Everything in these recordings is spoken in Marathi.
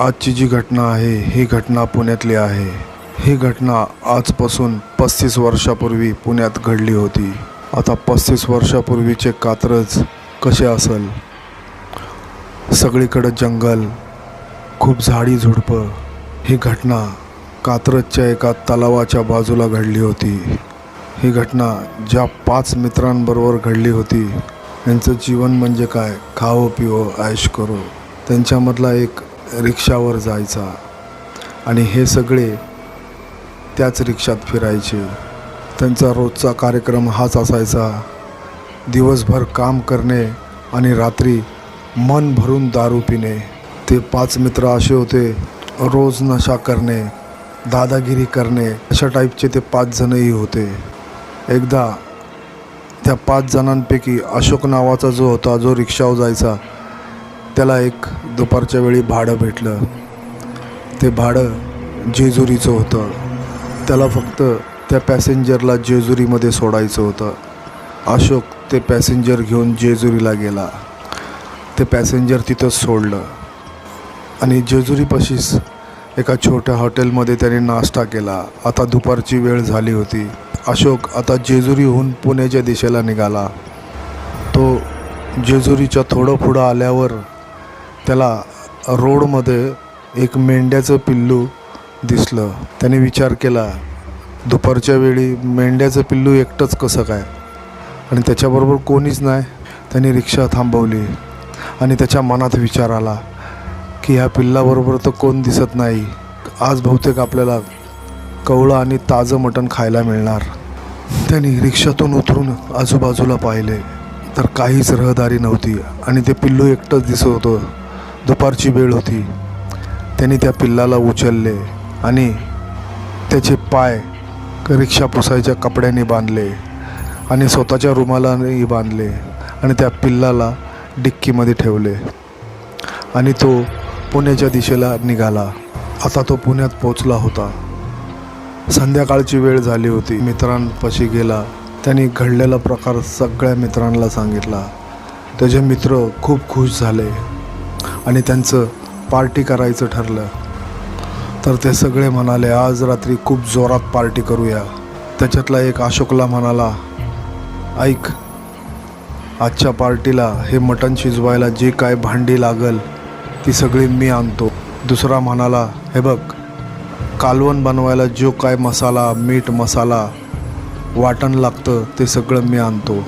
आजची जी घटना आहे ही घटना पुण्यातली आहे. ही घटना आजपासून पस्तीस वर्षापूर्वी पुण्यात घडली होती. आता पस्तीस वर्षापूर्वीचे कात्रज कसे असेल? सगळीकडं जंगल खूप झाडी झुडपं. ही घटना कात्रजच्या एका तलावाच्या बाजूला घडली होती. ही घटना ज्या पाच मित्रांबरोबर घडली होती यांचं जीवन म्हणजे काय? खावं पिवं ऐश करो. त्यांच्यामधला एक रिक्षावर जायचा. आणि हे सगळे त्याच रिक्षात फिरायचे. त्यांचा रोजचा कार्यक्रम हाच असायचा. दिवसभर काम करणे आणि रात्री मन भरून दारू पिणे. ते पाच मित्र असे होते रोज नशा करणे दादागिरी करणे अशा टाईपचे ते पाच जणही होते. एकदा त्या पाच जणांपैकी अशोक नावाचा जो होता जो रिक्षावर जायचा त्याला एक दुपारच्या वेळी भाडं भेटलं. ते भाडं जेजुरीचं होतं. त्याला फक्त त्या पॅसेंजरला जेजुरीमध्ये सोडायचं होतं. अशोक ते पॅसेंजर घेऊन जेजुरीला गेला. ते पॅसेंजर तिथंच सोडलं. आणि जेजुरीपाशीच एका छोट्या हॉटेलमध्ये त्याने नाश्ता केला. आता दुपारची वेळ झाली होती. अशोक आता जेजुरीहून पुण्याच्या दिशेला निघाला. तो जेजुरीच्या थोडं पुढं आल्यावर त्याला रोडमध्ये एक मेंढ्याचं पिल्लू दिसलं. त्याने विचार केला दुपारच्या वेळी मेंढ्याचं पिल्लू एकटंच कसं काय? आणि त्याच्याबरोबर कोणीच नाही. त्याने रिक्षा थांबवली आणि त्याच्या मनात विचार आला की ह्या पिल्लाबरोबर तर कोण दिसत नाही. आज बहुतेक आपल्याला कवळं आणि ताजं मटण खायला मिळणार. त्यांनी रिक्षातून उतरून आजूबाजूला पाहिले तर काहीच रहदारी नव्हती आणि ते पिल्लू एकटंच दिसत होतं. दुपारची वेळ होती. त्यांनी त्या पिल्लाला उचलले आणि त्याचे पाय रिक्षा पुसायच्या कपड्याने बांधले आणि स्वतःच्या रुमालानेही बांधले आणि त्या पिल्लाला डिक्कीमध्ये ठेवले. आणि तो पुण्याच्या दिशेला निघाला. आता तो पुण्यात पोचला होता. संध्याकाळची वेळ झाली होती. मित्रांपाशी गेला. त्यांनी घडलेला प्रकार सगळ्या मित्रांना सांगितला. त्याचे मित्र खूप खुश झाले. आणि त्यांचं पार्टी करायचं ठरलं. तर ते सगळे म्हणाले आज रात्री खूप जोरात पार्टी करूया. त्याच्यातला एक अशोकला म्हणाला ऐक आजच्या पार्टीला हे मटण शिजवायला जे काय भांडी लागल ती सगळी मी आणतो. दुसरा म्हणाला हे बघ कालवण बनवायला जो काय मसाला मीठ मसाला वाटण लागतं ते सगळं मी आणतो.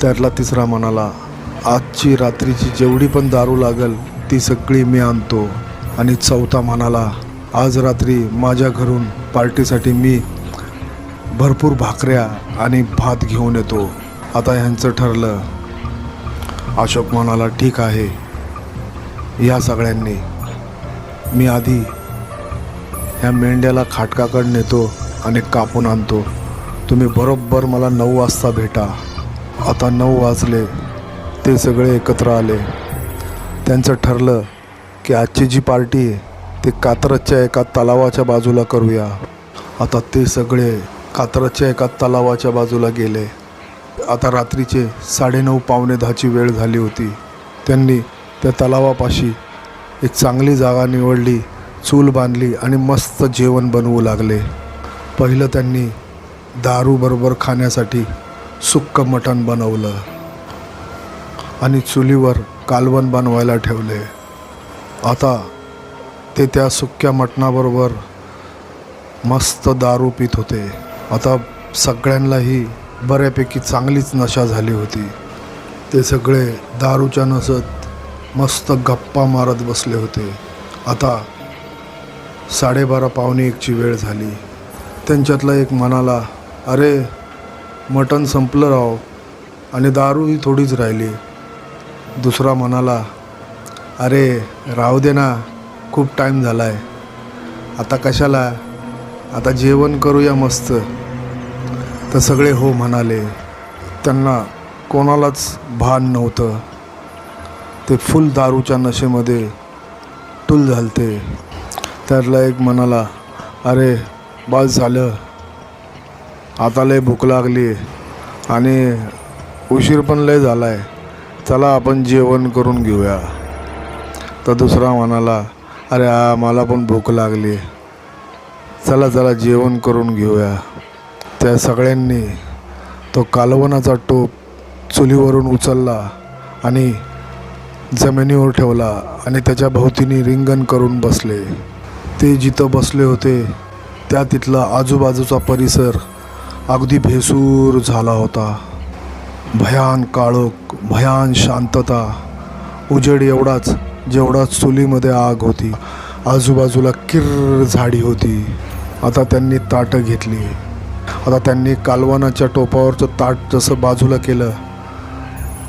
त्यातला तिसरा म्हणाला आजची रात्रीची जेवढी पण दारू लागल ती सगळी मी आणतो. आणि चौथा म्हणाला आज रात्री माझ्या घरून पार्टीसाठी मी भरपूर भाकऱ्या आणि भात घेऊन येतो. आता ह्यांचं ठरलं. अशोक म्हणाला ठीक आहे. या सगळ्यांनी. मी आधी ह्या मेंढ्याला खाटकाकडे नेतो आणि कापून आणतो. तुम्ही बरोबर मला नऊ वाजता भेटा. आता नऊ वाजले. ते सगळे एकत्र आले. त्यांचं ठरलं की आजची जी पार्टी आहे ते कात्रजच्या एका तलावाच्या बाजूला करूया. आता ते सगळे कात्रजच्या एका तलावाच्या बाजूला गेले. आता रात्रीचे साडेनऊ पावणे दहाची वेळ झाली होती. त्यांनी त्या तलावापाशी एक चांगली जागा निवडली चूल बांधली आणि मस्त जेवण बनवू लागले. पहिलं त्यांनी दारूबरोबर खाण्यासाठी सुक्क मटण बनवलं. आणि चुलीवर कालवण बनवायला ठेवले. आता ते त्या सुक्या मटणाबरोबर मस्त दारू पित होते. आता सगळ्यांनाही बऱ्यापैकी चांगलीच नशा झाली होती. ते सगळे दारूच्या नसत मस्त गप्पा मारत बसले होते. आता साडेबारा पावणे एकची वेळ झाली. त्यांच्यातला एक म्हणाला अरे मटण संपलं राव. आणि दारूही थोडीच राहिली. दुसरा म्हणाला अरे राहू दे ना खूप टाईम झाला आहे आता कशाला? आता जेवण करूया मस्त. तर सगळे हो म्हणाले. त्यांना कोणालाच भान नव्हतं. ते फुल दारूच्या नशेमध्ये टूल झालते. त्यातला एक म्हणाला अरे बस झालं. आता लय भूक लागली आणि उशीर पण लय झाला आहे चला आपण जेवण करून घेऊया. तर दुसरा म्हणाला अरे मला पण भूक लागली. चला चला जेवण करून घेऊया. त्या सगळ्यांनी तो कालवनाचा टोप चुलीवरून उचलला आणि जमिनीवर ठेवला आणि त्याच्या भोवतीने रिंगण करून बसले. ते जिथं बसले होते त्या तिथला आजूबाजूचा परिसर अगदी भेसूर झाला होता. भयान काळोख भयान शांतता उजेड एवढाच जेवढा चुलीमध्ये आग होती. आजूबाजूला किर्र झाडी होती. आता त्यांनी ताटं घेतली. आता त्यांनी कालवनाच्या टोपावरचं ताट जसं बाजूला केलं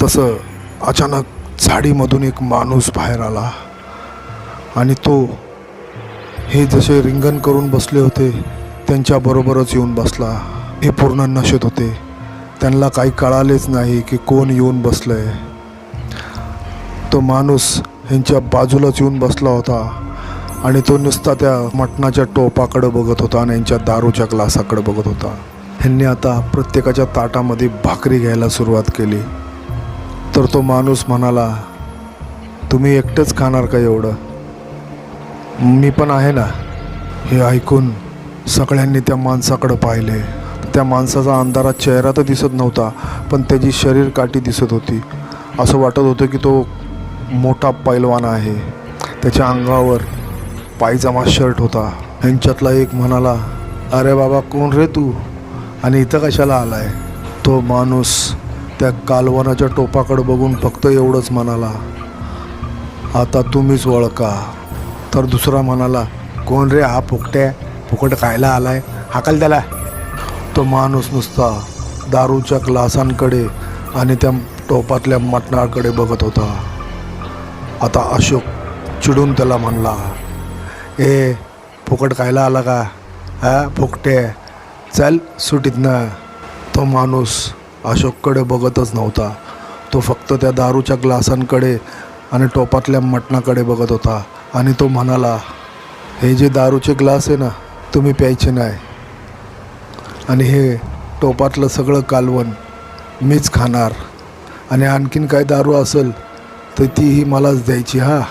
तसं अचानक झाडीमधून एक माणूस बाहेर आला. आणि तो हे जसे रिंगण करून बसले होते त्यांच्याबरोबरच येऊन बसला. हे पूर्ण नशेत होते. त्यांना काही कळालेच नाही की कोण येऊन बसलं आहे तो माणूस ह्यांच्या बाजूलाच येऊन बसला होता आणि तो नुसता त्या मटणाच्या टोपाकडे बघत होता आणि यांच्या दारूच्या ग्लासाकडे बघत होता. ह्यांनी आता प्रत्येकाच्या ताटामध्ये भाकरी घ्यायला सुरुवात केली. तर तो माणूस म्हणाला तुम्ही एकटंच खाणार का एवढं? मी पण आहे ना. हे ऐकून सगळ्यांनी त्या माणसाकडं पाहिले. त्या माणसाचा अंधारात चेहरा तर दिसत नव्हता पण त्याची शरीर काठी दिसत होती. असं वाटत होतं की तो मोठा पैलवान आहे. त्याच्या अंगावर पायजमा शर्ट होता. ह्यांच्यातला एक म्हणाला अरे बाबा कोण रे तू? आणि इथं कशाला आलाय? तो माणूस त्या कालवनाच्या टोपाकडे बघून फक्त एवढंच म्हणाला आता तुम्हीच ओळखा तर दुसरा म्हणाला कोण रे हा फुकट्या? फुकट खायला आलाय? हाकाल त्याला. तो माणूस नुसता दारूच्या ग्लासांकडे आणि त्या टोपातल्या मटणाकडे बघत होता. आता अशोक चिडून त्याला म्हणला ए फुकट खायला आला का? हा फुकटे. चल सुटीत ना तो माणूस अशोककडे बघतच नव्हता. तो फक्त त्या दारूच्या ग्लासांकडे आणि टोपातल्या मटणाकडे बघत होता. आणि तो म्हणाला हे जे दारूचे ग्लास आहे ना तुम्ही प्यायचे नाही. आणि हे टोपातलं सगळं कालवण मीच खाणार. आणि आणखीन काय दारू असेल तर तीही मलाच द्यायची हा.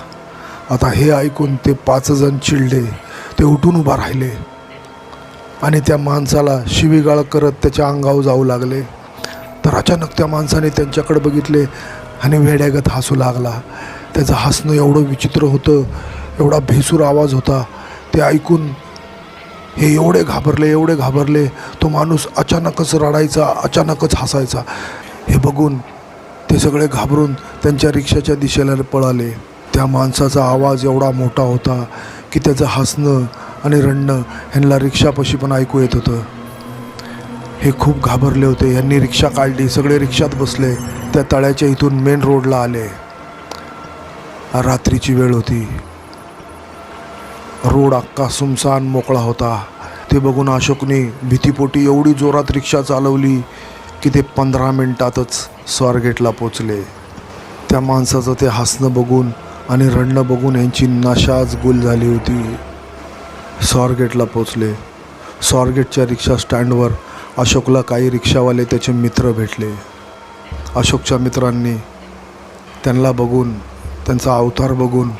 आता हे ऐकून ते पाचजण चिडले. ते उठून उभा राहिले. आणि त्या माणसाला शिवीगाळ करत त्याच्या अंगावर जाऊ लागले. तर अचानक त्या माणसाने त्यांच्याकडे बघितले आणि वेड्यागत हसू लागला. त्याचं हसणं एवढं विचित्र होतं एवढा भेसूर आवाज होता ते ऐकून हे एवढे घाबरले एवढे घाबरले तो माणूस अचानकच रडायचा अचानकच हसायचा. हे बघून ते सगळे घाबरून त्यांच्या रिक्षाच्या दिशेला पळाले. त्या माणसाचा आवाज एवढा मोठा होता की त्याचं हसणं आणि रडणं ह्यांना रिक्षापाशी पण ऐकू येत होतं. हे खूप घाबरले होते. यांनी रिक्षा काढली सगळे रिक्षात बसले त्या तळ्याच्या इथून मेन रोडला आले. रात्रीची वेळ होती. रोड अख्खा सुमसान मोकळा होता. ते बघून अशोकने भीतीपोटी एवढी जोरात रिक्षा चालवली की ते पंधरा मिनिटातच स्वारगेटला पोचले. त्या माणसाचं ते हसणं बघून आणि रडणं बघून यांची नशाच गुल झाली होती. स्वारगेटला पोचले. स्वारगेटच्या रिक्षा स्टँडवर अशोकला काही रिक्षावाले त्याचे मित्र भेटले. अशोकच्या मित्रांनी त्यांना बघून त्यांचा अवतार बघून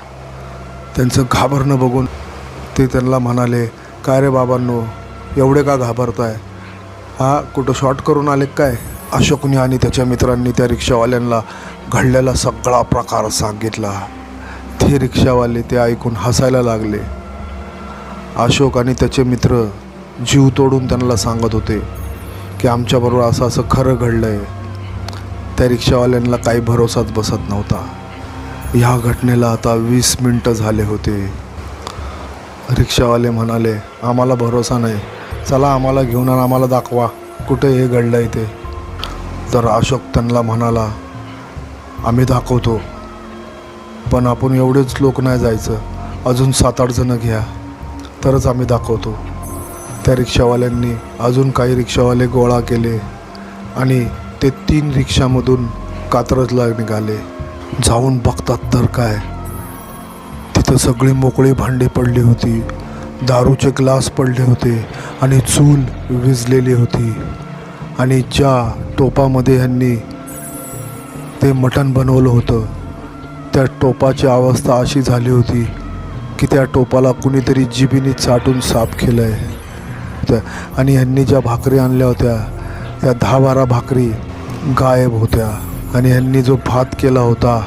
त्यांचं घाबरणं बघून ते त्यांना म्हणाले काय रे बाबांनो एवढे का घाबरताय? हा कुठं शॉर्ट करून आले काय? अशोकने आणि त्याच्या मित्रांनी त्या रिक्षावाल्यांना घडलेला सगळा प्रकार सांगितला. ते रिक्षावाले ते ऐकून हसायला लागले. अशोक आणि त्याचे मित्र जीव तोडून त्यांना सांगत होते की आमच्याबरोबर असं असं खरं घडलं आहे त्या रिक्षावाल्यांना काही भरोसाच बसत नव्हता. ह्या घटनेला आता वीस मिनटं झाले होते. रिक्षावाले म्हणाले आम्हाला भरोसा नाही. चला आम्हाला घेऊन आणि आम्हाला दाखवा कुठे हे घडलं आहे ते. तर अशोक त्यांना म्हणाला आम्ही दाखवतो. पण आपण एवढेच लोक नाही जायचं. अजून सात आठ जणं घ्या. तरच आम्ही दाखवतो. त्या रिक्षावाल्यांनी अजून काही रिक्षावाले गोळा केले आणि ते तीन रिक्षामधून कात्रजला निघाले. जाऊन बघतात तर काय. तिथं सगळी मोकळी भांडी पडली होती. दारूचे ग्लास पडले होते आणि चूल विजलेली होती. आणि ज्या टोपामध्ये ह्यांनी ते मटण बनवलं होतं त्या टोपाची अवस्था अशी झाली होती की त्या टोपाला कुणीतरी जिबीने चाटून साफ केलं आहे त्या आणि ह्यांनी ज्या भाकरी आणल्या होत्या त्या दहा बारा भाकरी गायब होत्या. आणि ह्यांनी जो भात केला होता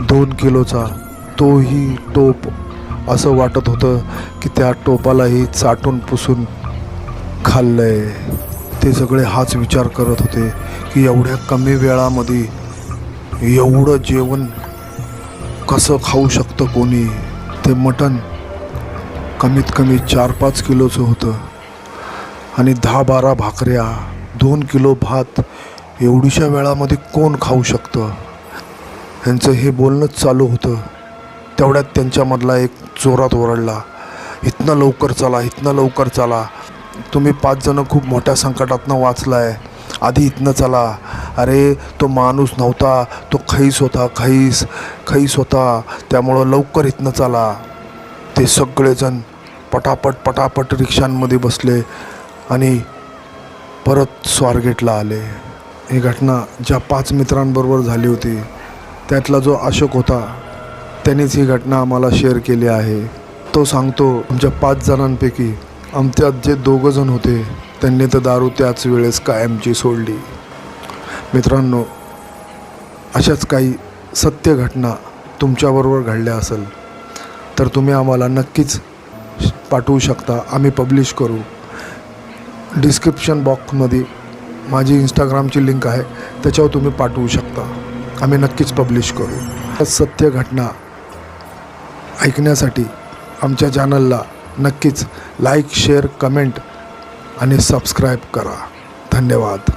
दोन किलोचा तोही टोप असं वाटत होतं की त्या टोपालाही चाटून पुसून खाल्लंय. ते सगळे हाच विचार करत होते की एवढ्या कमी वेळामध्ये एवढं जेवण कसं खाऊ शकतं कोणी? ते मटण कमीत कमी चार पाच किलोचं होतं. आणि दहा बारा भाकऱ्या दोन किलो भात एवढीशा वेळामध्ये कोण खाऊ शकतं? ह्यांचं हे बोलणंच चालू होतं. तेवढ्यात त्यांच्यामधला एक जोरात ओरडला इथनं लवकर चला इथनं लवकर चला. तुम्ही पाच जणं खूप मोठ्या संकटातनं वाचलाय. आधी इथनं चला. अरे तो माणूस नव्हता. तो खैस होता खैस खैस होता. त्यामुळं लवकर इथनं चला. ते सगळेजण पटापट पटापट रिक्षांमध्ये बसले आणि परत स्वारगेटला आले. ही घटना ज्या पाच मित्रांबरोबर झाली होती त्यातला जो अशोक होता त्यानेच ही घटना आम्हाला शेअर केली आहे. तो सांगतो आमच्या पाच जणांपैकी आमच्यात जे दोघं जण होते त्यांनी तर दारू त्याच वेळेस कायमची सोडली. मित्रांनो अशाच काही सत्य घटना तुमच्याबरोबर घडल्या असेल तर तुम्ही आम्हाला नक्कीच पाठवू शकता. आम्ही पब्लिश करू. डिस्क्रिप्शन बॉक्समध्ये माझी इंस्टाग्रामची लिंक आहे त्याच्यावर तुम्ही पाठवू शकता. आम्ही नक्कीच पब्लिश करू. सत्य घटना ऐकण्यासाठी आमच्या चॅनलला नक्कीच लाईक शेअर कमेंट आणि सबस्क्राईब करा. धन्यवाद.